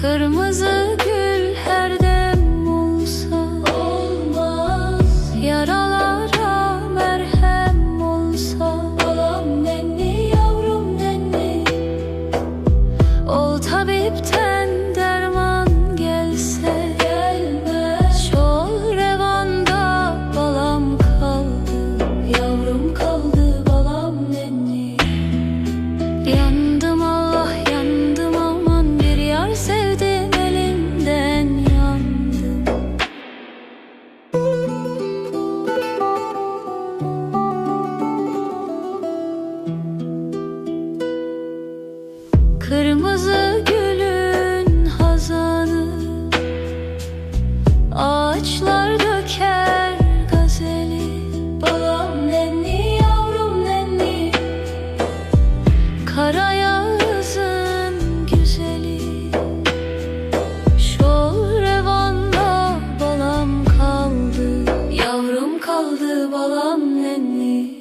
Kırmızı gül her dem olsa Olmaz. Yaralara merhem olsa Balam nenni yavrum nenni Ol tabipten Kırmızı gülün hazanı. Ağaçlar döker gazeli. Balam nenni yavrum nenni. Karayağızın güzeli. Şol revanda balam kaldı. Yavrum kaldı balam nenni.